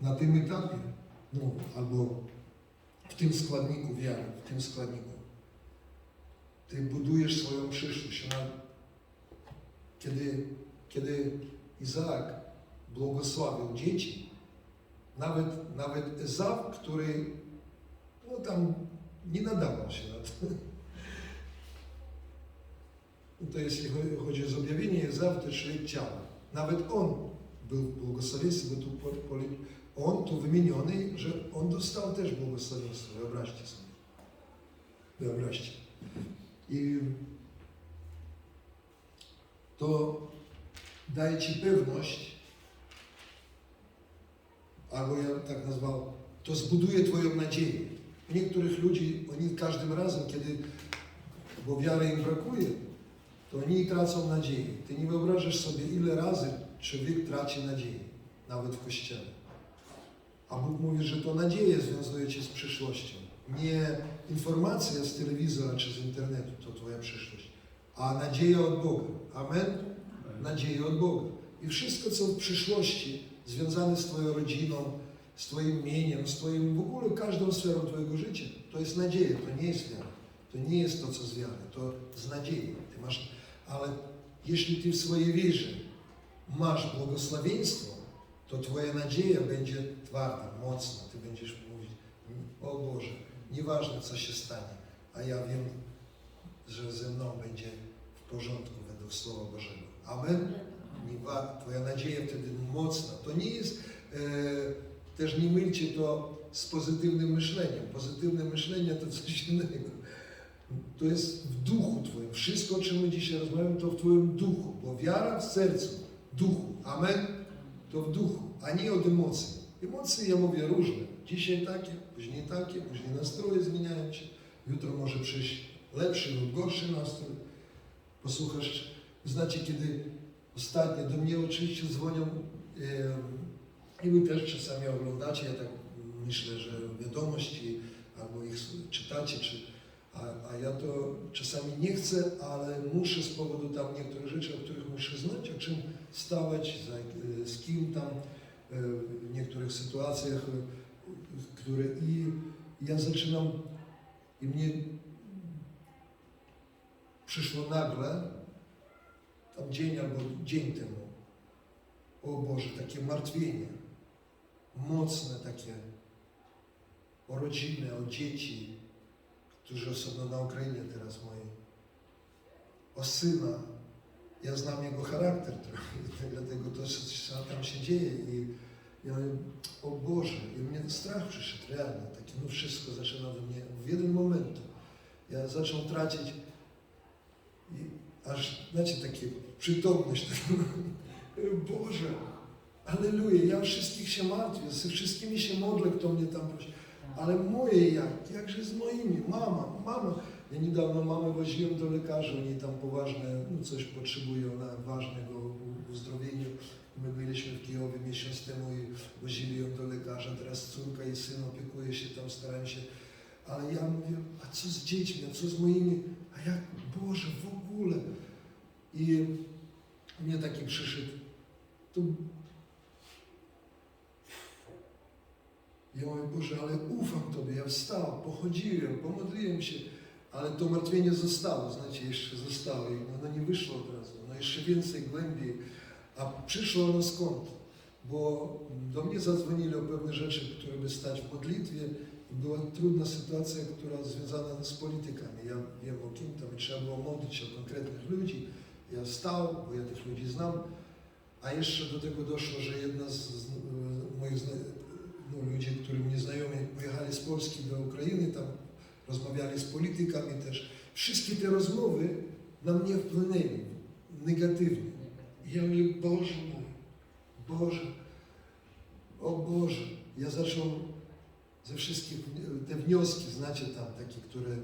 na tym etapie, no, albo w tym składniku wiary, w tym składniku, ty budujesz swoją przyszłość. Ona, kiedy, kiedy Izaak błogosławił dzieci, nawet, nawet Ezau, który no tam nie nadawał się na to. To jeśli chodzi o objawienie Ezau, to człowiek ciała. Nawet on był błogosławieństwem, bo tu on tu wymieniony, że on dostał też błogosławieństwo. Wyobraźcie sobie. Wyobraźcie. I to daje Ci pewność, albo ja tak nazwał, to zbuduje Twoją nadzieję. U niektórych ludzi, oni każdym razem, kiedy, bo wiary im brakuje, to oni tracą nadzieję. Ty nie wyobrażasz sobie, ile razy człowiek traci nadzieję, nawet w Kościele. A Bóg mówi, że to nadzieja związuje Cię z przyszłością. Nie informacja z telewizora czy z internetu to Twoja przyszłość, a nadzieja od Boga. Amen? Nadzieja od Boga. I wszystko, co w przyszłości związane z Twoją rodziną, z Twoim mieniem, z Twoim w ogóle każdą sferą Twojego życia, to jest nadzieja, to nie jest wiara. To nie jest to, co z wiary, to z nadziei. Ty masz, ale jeśli Ty w swojej wierze masz błogosławieństwo, to Twoja nadzieja będzie twarda, mocna. Ty będziesz mówić, o Boże, nieważne co się stanie, a ja wiem, że ze mną będzie w porządku według Słowa Bożego. Amen? Twoja nadzieja wtedy mocna. To nie jest, e, też nie mylcie to z pozytywnym myśleniem. Pozytywne myślenie to coś innego. To jest w duchu Twoim. Wszystko, o czym my dzisiaj rozmawiamy, to w Twoim duchu, bo wiara w sercu, duchu. Amen? To w duchu, a nie od emocji. Emocje, ja mówię, różne. Dzisiaj takie, później takie, później nastroje zmieniają się. Jutro może przyjść lepszy lub gorszy nastrój. Posłuchasz, znacie, kiedy ostatnio do mnie oczywiście dzwonią em, i wy też czasami oglądacie, ja tak myślę, że wiadomości albo ich czytacie, czy, a, a ja to czasami nie chcę, ale muszę z powodu tam niektórych rzeczy, o których muszę znać, o czym stawać, za, z kim tam, e, w niektórych sytuacjach, e, które i ja zaczynam i mnie przyszło nagle, tam dzień albo dzień temu, o Boże, takie martwienie, mocne takie, o rodzinę, o dzieci, którzy osobno na Ukrainie teraz mojej, o syna. Ja znam jego charakter trochę, dlatego to coś tam się dzieje i o Boże, i mnie strach przyszedł realnie, takie no wszystko zaczyna we mnie w jeden moment. Ja zaczął tracić i aż, znacie, takie przytomność, taką, Boże, Aleluja, ja wszystkich się martwię, ze wszystkimi się modlę, kto mnie tam prosi. Ale moje jak? Jakże z moimi? Mama, mama. Ja niedawno mamę woziłem do lekarza, oni tam poważne, no coś potrzebują na ważnego uzdrowienia. My byliśmy w Kijowie miesiąc temu i wozili ją do lekarza, teraz córka i syn opiekuje się tam, starają się. Ale ja mówię, a co z dziećmi, a co z moimi? A jak, Boże, w ogóle. I mnie taki przyszedł, to ja mówię, Boże, ale ufam Tobie, ja wstał, pochodziłem, pomodliłem się, ale to martwienie zostało, znacie, jeszcze zostało i ono nie wyszło od razu, no jeszcze więcej, głębiej, a przyszło ono skąd? Bo do mnie zadzwonili o pewne rzeczy, które by stać w modlitwie i była trudna sytuacja, która związana z politykami. Ja wiem o kim tam trzeba było modlić się o konkretnych ludzi. Ja wstał, bo ja tych ludzi znam, a jeszcze do tego doszło, że jedna z, z moich zna, no, ludzi, którzy mnie znajomi, pojechali z Polski do Ukrainy, tam rozmawiali z politykami też. Wszystkie te rozmowy na mnie wpłynęły negatywnie. Ja mówię, Boże mój, Boże, o Boże. Ja zacząłem ze wszystkich te wnioski, znacie tam takie, które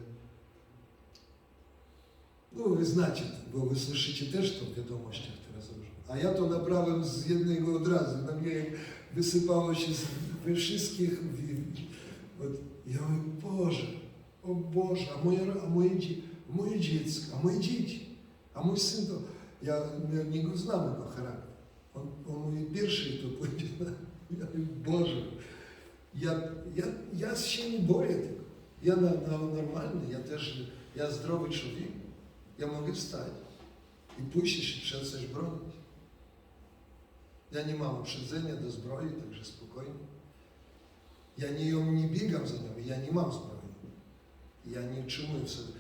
no wy znacie, bo wy słyszycie też to w wiadomościach teraz. A ja to nabrałem z jednego od razu. Na mnie wysypało się z, we wszystkich. w- od- Ja mówię, Boże, o Boże, a moje, a moje, dzie- moje dziecko, a moje dzieci, a mój syn to, ja, ja nie go znam jego charakter. On, on mówi, pierwszy to pójdzie na, Ja mówię, Boże, ja, ja, ja się nie boję tego. Ja na, na, normalny, ja też, ja zdrowy człowiek. Ja mogę wstać i pójść, jeśli trzeba coś bronić. Ja nie mam uprzedzenia do zbroi, także spokojnie. Ja nie, ją nie biegam za nią, ja nie mam zbroi. Ja nie utrzymuję w sobie.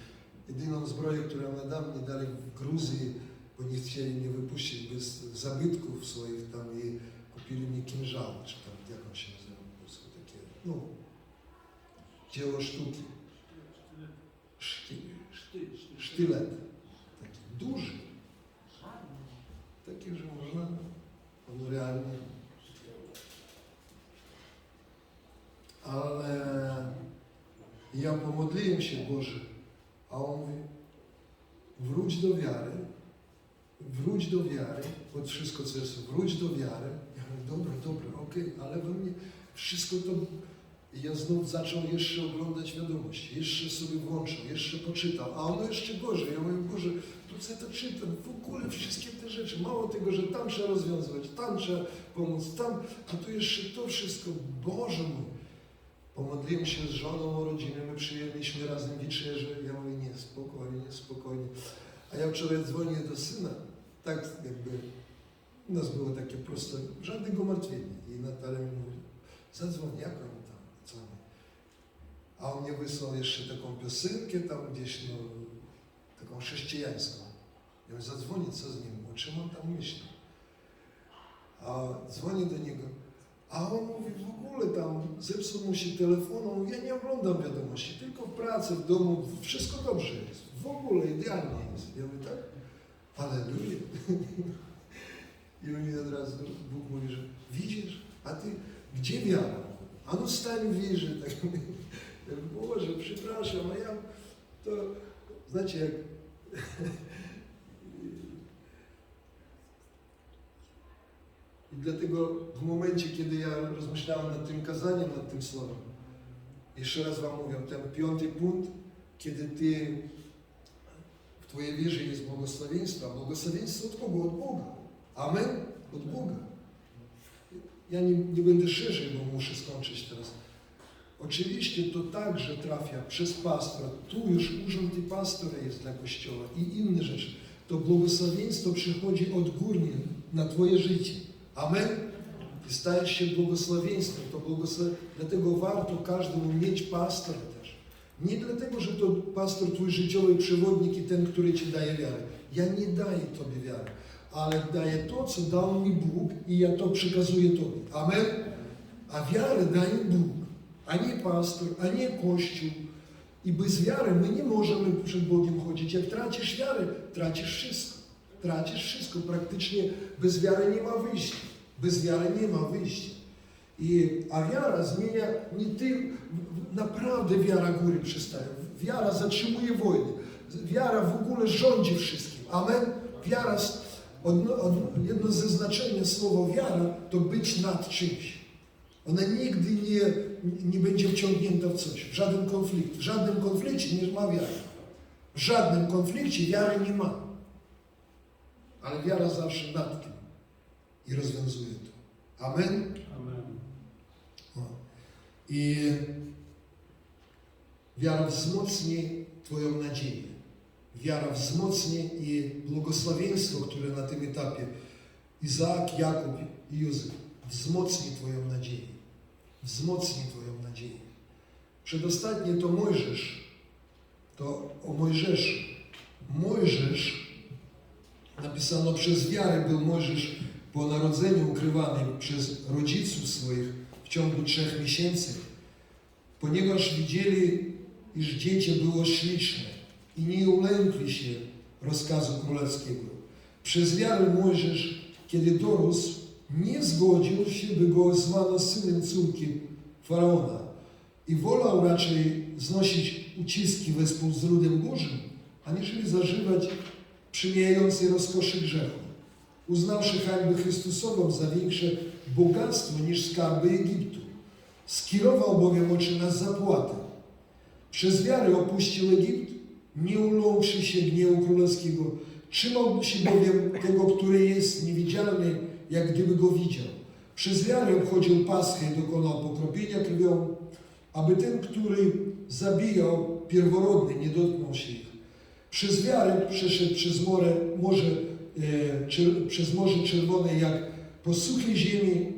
Jedyną zbroję, którą nadam, mi dali w Gruzji, bo nie chcieli mnie wypuścić bez zabytków swoich tam i kupili mi kinżał, czy tam, jak on się nazywa po polsku, takie, no, dzieło sztuki. Szty, sztylet. Taki duży. Taki, że można, on realnie. Ale ja pomodliłem się, Boże, a on mówi, wróć do wiary, wróć do wiary, pod wszystko, co jest, wróć do wiary. Ja mówię, dobra, dobra, okej, ale we mnie wszystko to... Ja znów zaczął jeszcze oglądać wiadomości, jeszcze sobie włączył, jeszcze poczytał, a ono jeszcze gorzej. Ja mówię, Boże, to co to czytam, w ogóle wszystkie te rzeczy, mało tego, że tam trzeba rozwiązywać, tam trzeba pomóc, tam, a tu jeszcze to wszystko, Boże mój. Pomodliłem się z żoną o rodzinę, my przyjęliśmy razem wieczerzę. Ja mówię, nie, spokojnie, spokojnie. A ja wczoraj dzwonię do syna, tak jakby u nas było takie proste, żadnego martwienia. I Natalia mi mówi, zadzwoń, jak oni tam, co? A on mnie wysłał jeszcze taką piosenkę tam gdzieś, no, taką chrześcijańską. Ja mówię, zadzwonię, co z nim, o czym on tam myśli? A dzwonię do niego, a on mówi, w ogóle tam zepsuł mu się telefon, ja nie oglądam wiadomości, tylko w pracy, w domu, wszystko dobrze jest. W ogóle idealnie jest. Ja mówię, tak? Halleluja. I on mi od razu, Bóg mówi, że widzisz, a ty, gdzie wiara? A no stań w wierze. Tak Boże, przepraszam, a ja to, znacie, jak I dlatego w momencie, kiedy ja rozmyślałem nad tym kazaniem, nad tym słowem, jeszcze raz Wam mówię, ten piąty punkt, kiedy Ty w Twojej wierze jest błogosławieństwo, a błogosławieństwo od kogo? Od Boga. Amen? Od Boga. Ja nie, nie będę szerzej, bo muszę skończyć teraz. Oczywiście to także trafia przez pastora. Tu już urząd i pastora jest dla Kościoła i inne rzeczy. To błogosławieństwo przychodzi odgórnie na Twoje życie. Amen? Ty stajesz się błogosławieństwem. To błogosław... Dlatego warto każdemu mieć pastora też. Nie dlatego, że to pastor Twój życiowy przewodnik i ten, który Ci daje wiarę. Ja nie daję Tobie wiary, ale daję to, co dał mi Bóg i ja to przekazuję Tobie. Amen? A wiarę daje Bóg, a nie pastor, a nie Kościół. I bez wiary my nie możemy przed Bogiem chodzić. Jak tracisz wiarę, tracisz wszystko. Tracisz wszystko. Praktycznie bez wiary nie ma wyjścia. Bez wiary nie ma wyjścia. I, a wiara zmienia nie ty, naprawdę wiara góry przystaje. Wiara zatrzymuje wojny. Wiara w ogóle rządzi wszystkim. Amen? Wiara, od, od, jedno ze znaczenia słowa wiara to być nad czymś. Ona nigdy nie, nie będzie wciągnięta w coś, w żaden konflikt. W żadnym konflikcie nie ma wiary. W żadnym konflikcie wiary nie ma. Ale wiara zawsze nad tym i rozwiązuje to. Amen? Amen. O. I wiara wzmocni Twoją nadzieję. Wiara wzmocni i błogosławieństwo, które na tym etapie Izaak, Jakub i Józef wzmocni Twoją nadzieję. Wzmocni Twoją nadzieję. Przedostatnie to Mojżesz. To o Mojżeszu. Mojżesz napisano przez wiarę był Mojżesz po narodzeniu ukrywany przez rodziców swoich w ciągu trzech miesięcy, ponieważ widzieli, iż dziecię było śliczne i nie ulękli się rozkazu królewskiego. Przez wiarę Mojżesz, kiedy dorósł, nie zgodził się, by go zwano synem córki Faraona i wolał raczej znosić uciski wespół z ludem Bożym, aniżeli zażywać przymijającej rozkoszy grzechu. Uznawszy hańbę Chrystusową za większe bogactwo niż skarby Egiptu, skierował bowiem oczy na zapłatę. Przez wiarę opuścił Egipt, nie uląkszy się gniewu królewskiego. Trzymał się bowiem tego, który jest niewidzialny, jak gdyby go widział. Przez wiarę obchodził Paschę i dokonał pokropienia krwią, aby ten, który zabijał pierworodny, nie dotknął się. Przez wiarę przeszedł przez morze, morze, e, przez Morze Czerwone jak po suchej ziemi,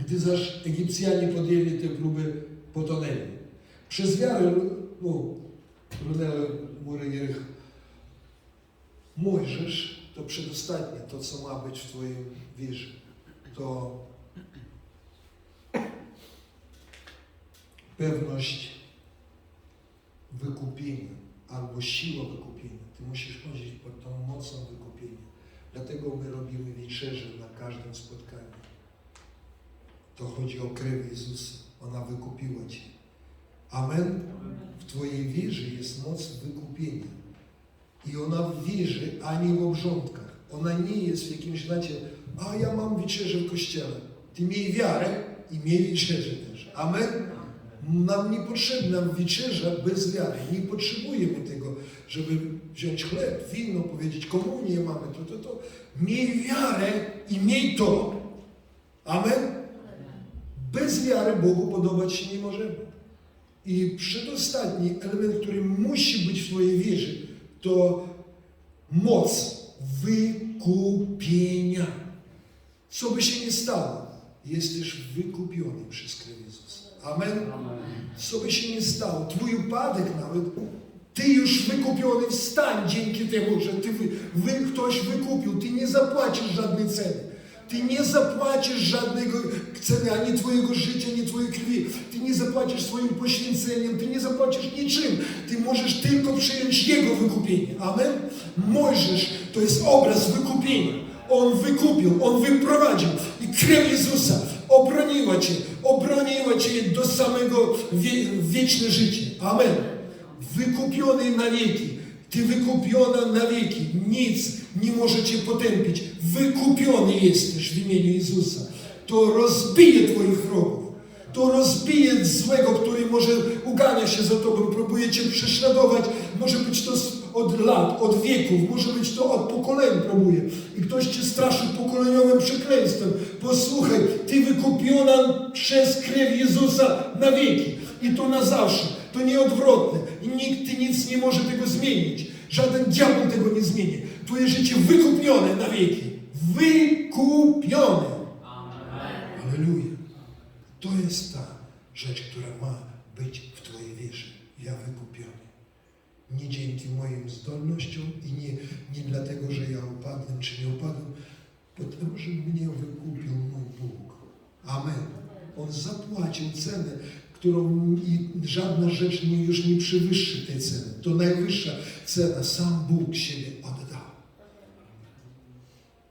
gdy zaś Egipcjanie podjęli tę próbę, potonęli. Przez wiarę, no, runęły mury. Mojżesz to przedostatnie, to co ma być w Twoim wierze. To pewność wykupienia albo siła wykupienia. Ty musisz chodzić pod tą mocą wykupienia. Dlatego my robimy wieczerze na każdym spotkaniu. To chodzi o krew Jezusa. Ona wykupiła Cię. Amen. W Twojej wierze jest moc wykupienia. I ona w wierze, a nie w obrządkach. Ona nie jest w jakimś, znacie, a ja mam wieczerzę w kościele. Ty miej wiarę i miej wieczerzę też. Amen. Nam nie potrzebna wieczerza bez wiary. Nie potrzebujemy tego, żeby wziąć chleb, wino, powiedzieć komunię mamy, to, to, to. Miej wiarę i miej to. Amen. Bez wiary Bogu podobać się nie możemy. I przedostatni element, który musi być w Twojej wierze, to moc wykupienia. Co by się nie stało, jesteś wykupiony przez krew Jezusa. Amen. Co by się nie stało, Twój upadek nawet, Ty już wykupiony wstań dzięki temu, że Ty wy, ktoś wykupił. Ty nie zapłacisz żadnej ceny. Ty nie zapłacisz żadnego ceny, ani Twojego życia, ani Twojej krwi. Ty nie zapłacisz swoim poświęceniem, Ty nie zapłacisz niczym. Ty możesz tylko przyjąć Jego wykupienie. Amen? Mojżesz to jest obraz wykupienia. On wykupił, On wyprowadził i krew Jezusa obroniła Cię, obroniła Cię do samego wie, wieczne życie. Amen. Wykupiony na wieki. Ty wykupiona na wieki. Nic nie może Cię potępić. Wykupiony jesteś w imieniu Jezusa. To rozbije Twoich wrogów. To rozbije złego, który może ugania się za Tobą, próbuje Cię prześladować. Może być to od lat, od wieków, może być to od pokoleń próbuje. I ktoś Cię straszy pokoleniowym przekleństwem. Posłuchaj, Ty wykupiona przez krew Jezusa na wieki. I to na zawsze. To nieodwrotne. I nikt Ty nic nie może tego zmienić. Żaden diabeł tego nie zmieni. Twoje życie wykupione na wieki. Wykupione. Aleluja. To jest ta rzecz, która ma być w Twojej wierze. Ja wykupiony. Nie dzięki moim zdolnościom i nie, nie dlatego, że ja upadłem czy nie upadłem, dlatego, że mnie wykupił mój Bóg. Amen. On zapłacił cenę, którą żadna rzecz nie, już nie przewyższy tej ceny. To najwyższa cena. Sam Bóg siebie oddał.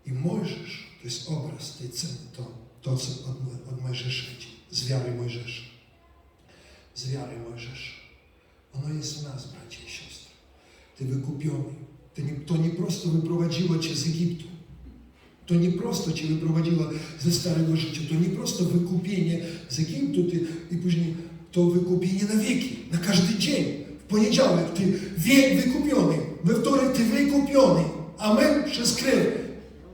I Mojżesz to jest obraz tej ceny, to, to co od, od Mojżesza idzie, z wiary Mojżesza. Z wiary Mojżesza. Ono jest w nas, bracia i siostry. Ty wykupiony. Ty nie, to nie prosto wyprowadziło Cię z Egiptu. To nie prosto Cię wyprowadziło ze starego życia. To nie prosto wykupienie z Egiptu ty, i później to wykupienie na wieki, na każdy dzień. W poniedziałek Ty wie, wykupiony. We wtorek Ty wykupiony. Amen. Przez krew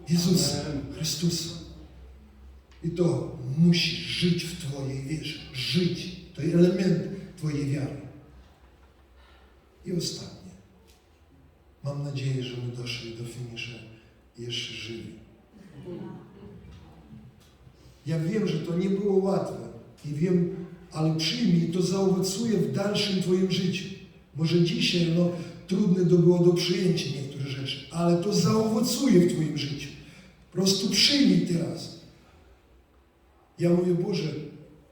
Jezusa Chrystusa. I to musisz żyć w Twojej wierze. Żyć. To element Twojej wiary. I ostatnie. Mam nadzieję, że my doszli do finisza jeszcze żywi. Ja wiem, że to nie było łatwe i wiem, ale przyjmij, to zaowocuje w dalszym Twoim życiu. Może dzisiaj no, trudne to było do przyjęcia niektóre rzeczy, ale to zaowocuje w Twoim życiu. Po prostu przyjmij teraz. Ja mówię, Boże,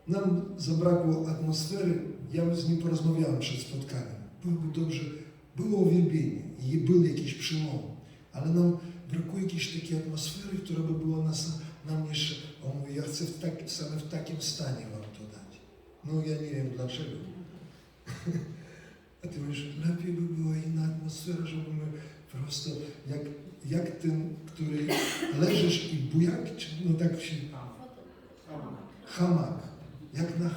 nam zabrakło atmosfery, ja z nim porozmawiałem przed spotkaniem. Byłoby dobrze, było uwielbienie i był jakiś przełom, ale nam brakuje jakiejś takiej atmosfery, która by była nas, nam jeszcze, on mówi, ja chcę w tak, same w takim stanie wam to dać. No ja nie wiem dlaczego. A ty mówisz, lepiej by była inna atmosfera, żeby my po prostu, jak, jak ten, który leżysz i bujak, no tak się, hamak, jak na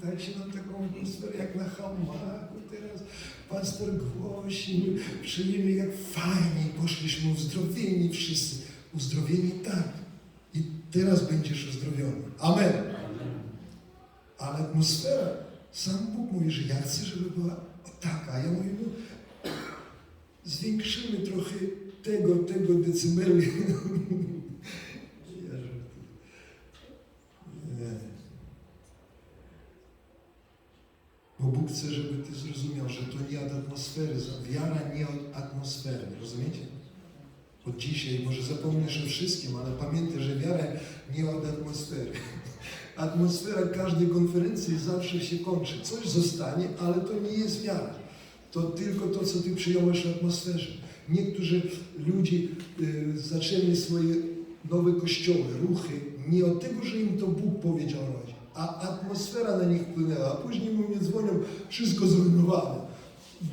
hamaku, dajcie nam taką atmosferę, jak na hamaku teraz. Pastor głosi, my przyjęli jak fajnie, poszliśmy uzdrowieni wszyscy. Uzdrowieni tak. I teraz będziesz uzdrowiony. Amen. Ale atmosfera, sam Bóg mówi, że ja chcę, żeby była o tak, a ja mówię, no, zwiększymy trochę tego, tego decybeli. ja żartuję. Nie. Chce, żeby Ty zrozumiał, że to nie od atmosfery, wiara nie od atmosfery, rozumiecie? Od dzisiaj, może zapomnisz o wszystkim, ale pamiętaj, że wiara nie od atmosfery. Atmosfera każdej konferencji zawsze się kończy. Coś zostanie, ale to nie jest wiara. To tylko to, co Ty przyjąłeś w atmosferze. Niektórzy ludzie y, zaczęli swoje nowe kościoły, ruchy, nie od tego, że im to Bóg powiedział a atmosfera na nich wpłynęła. A później mu mnie dzwonią, wszystko zrujnowane.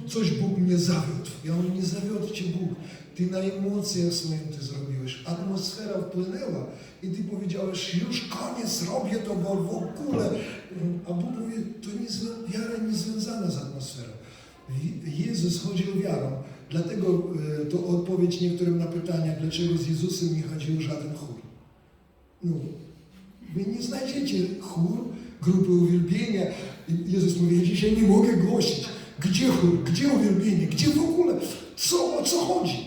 Coś Bóg mnie zawiódł. Ja mówię, nie zawiódł Cię Bóg. Ty na emocjach swoim Ty zrobiłeś. Atmosfera wpłynęła i Ty powiedziałeś, już koniec, robię to, bo w ogóle. A Bóg mówi, to nie, wiara nie związana z atmosferą. Je- Jezus chodził wiarą. Dlatego e, to odpowiedź niektórym na pytania, dlaczego z Jezusem nie chodził żaden chór. No, wy nie znajdziecie chór, grupy uwielbienia. Jezus mówi, ja dzisiaj nie mogę głosić. Gdzie chór? Gdzie uwielbienie? Gdzie w ogóle? Co? O co chodzi?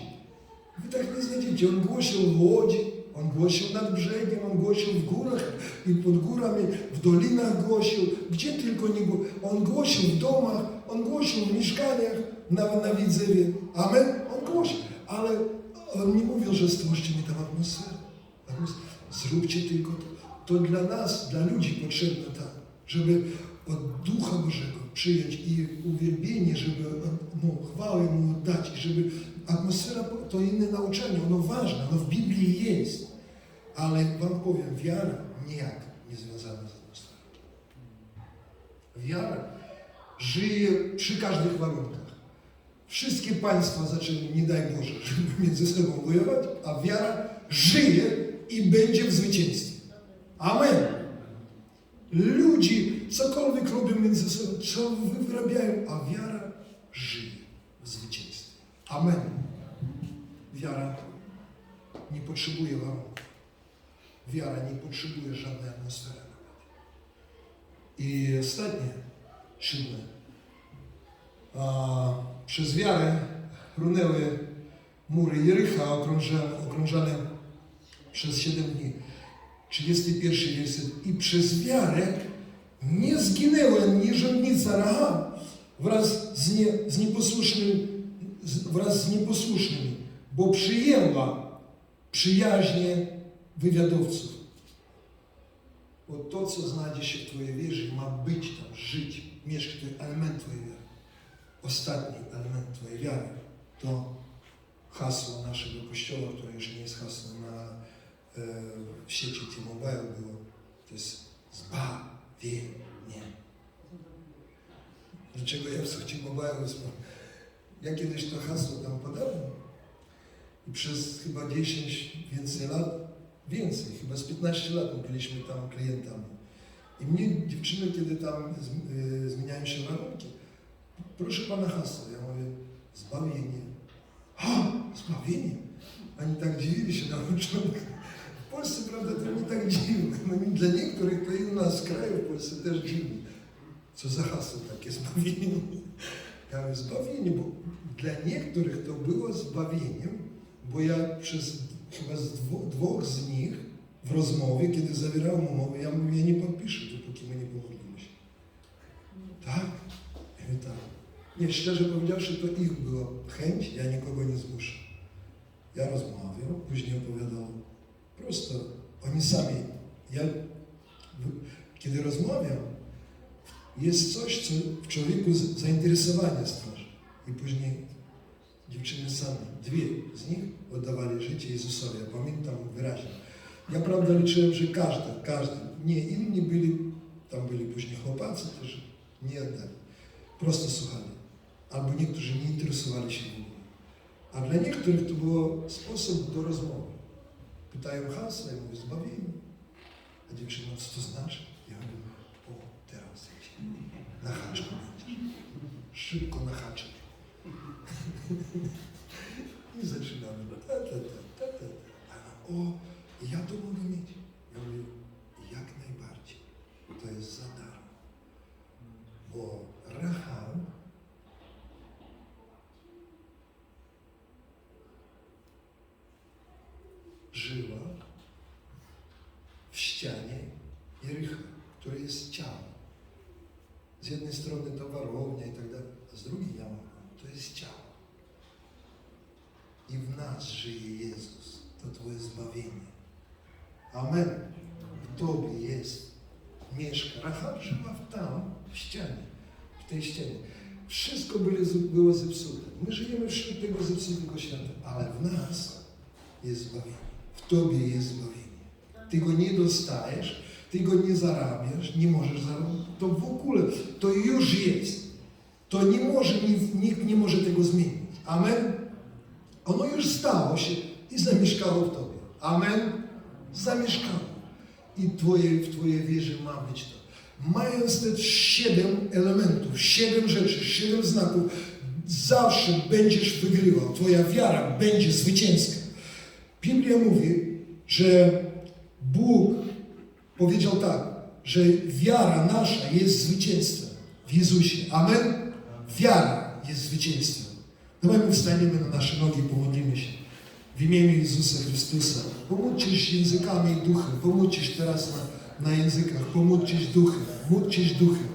Wy tak nie znajdziecie. On głosił w Łodzi, on głosił nad brzegiem, on głosił w górach i pod górami, w dolinach głosił. Gdzie tylko nie głosił. On głosił w domach, on głosił w mieszkaniach, nawet na Widzewie. Amen? On głosił. Ale on nie mówił, że stwórzcie mi tam atmosferę. Atmos- Zróbcie tylko to. To dla nas, dla ludzi potrzebne tak, żeby od Ducha Bożego przyjąć i uwielbienie, żeby no, chwałę Mu oddać, i żeby atmosfera, to inne nauczanie, ono ważne, ono w Biblii jest, ale Wam powiem, wiara nijak nie związana z atmosferą. Wiara żyje przy każdych warunkach. Wszystkie państwa zaczęły, nie daj Boże, żeby między sobą wojować, a wiara żyje i będzie w zwycięstwie. Amen. Ludzi cokolwiek robią między sobą, co wyrabiają, a wiara żyje w zwycięstwie. Amen. Wiara nie potrzebuje warunków. Wiara nie potrzebuje żadnej atmosfery. nawet. I ostatnie, siódme. A, przez wiarę runęły mury Jericha okrążane, okrążane przez siedem dni. 31 werset. I przez wiarę nie zginęła ni żołnica Rahab wraz z, nie, z nieposłusznym, z, wraz z nieposłusznymi, bo przyjęła przyjaźnie wywiadowców. Bo to, co znajdzie się w Twojej wierze, ma być tam, żyć, mieszkać, element Twojej wiary. Ostatni element Twojej wiary to hasło naszego kościoła, które już nie jest hasłem na e, w sieci T-Mobile było, to jest zbawienie. Dlaczego ja w T-Mobile wspomnę? Ja kiedyś to hasło tam podałem i przez chyba 10 więcej lat, więcej, chyba z 15 lat byliśmy tam klientami. I mnie dziewczyny, kiedy tam y, zmieniają się warunki, proszę Pana hasło, ja mówię, zbawienie. Ha, zbawienie. Oni tak dziwili się na początku. W Polsce, prawda, to nie tak dziwne. No, dla niektórych to i u nas w kraju, w Polsce też dziwne. Co za hasło takie zbawienie? Ja zbawienie, bo dla niektórych to było zbawieniem, bo ja przez chyba z dwóch, dwóch z nich w rozmowie, kiedy zawierałem umowę, ja mówię, ja nie podpiszę, dopóki my nie pomodlimy się. Tak? Ja mówię, tak. Nie, szczerze powiedziawszy, to ich była chęć, ja nikogo nie zmuszę. Ja rozmawiam, później opowiadał prosto. Oni sami, ja, kiedy rozmawiam, jest coś, co w człowieku zainteresowanie stwarza. I później dziewczyny same, dwie z nich oddawali życie Jezusowi. Ja pamiętam wyraźnie. Ja prawda liczyłem, że każdy, każdy, nie, inni byli, tam byli później chłopacy też, nie oddali. Prosto słuchali. Albo niektórzy nie interesowali się w ogóle. A dla niektórych to było sposób do rozmowy. Pytają hasło, ja mówię, zbawienie. A dziewczyna, co to znaczy? Ja mówię, o, teraz na haczku będziesz. Szybko na haczek. I zaczynamy. Ta, ta, ta, ta, ta. A, o, ja to mogę mieć. Ja mówię, jak najbardziej. To jest za darmo. Bo Rachał ścianie Jericha, które jest ciało. Z jednej strony to warownia i tak dalej, a z drugiej Jama, to jest ciało. I w nas żyje Jezus. To Twoje zbawienie. Amen. W Tobie jest. Mieszka. Rahab żyła tam, w ścianie. W tej ścianie. Wszystko było zepsute. My żyjemy wśród tego zepsutego świata, ale w nas jest zbawienie. W Tobie jest zbawienie. Ty go nie dostajesz, Ty go nie zarabiasz, nie możesz zarobić. To w ogóle, to już jest. To nie może, nikt, nie może tego zmienić. Amen. Ono już stało się i zamieszkało w Tobie. Amen. Zamieszkało. I twoje, w Twojej wierze ma być to. Mając te siedem elementów, siedem rzeczy, siedem znaków, zawsze będziesz wygrywał. Twoja wiara będzie zwycięska. Biblia mówi, że Bóg powiedział tak, że wiara nasza jest zwycięstwem w Jezusie. Amen? Wiara jest zwycięstwem. Dawajmy wstaniemy na nasze nogi pomodlimy się. W imieniu Jezusa Chrystusa. Pomódźcie się językami i duchem. Pomódźcie się teraz na, na językach. Pomódźcie się duchem. Módźcie się duchem.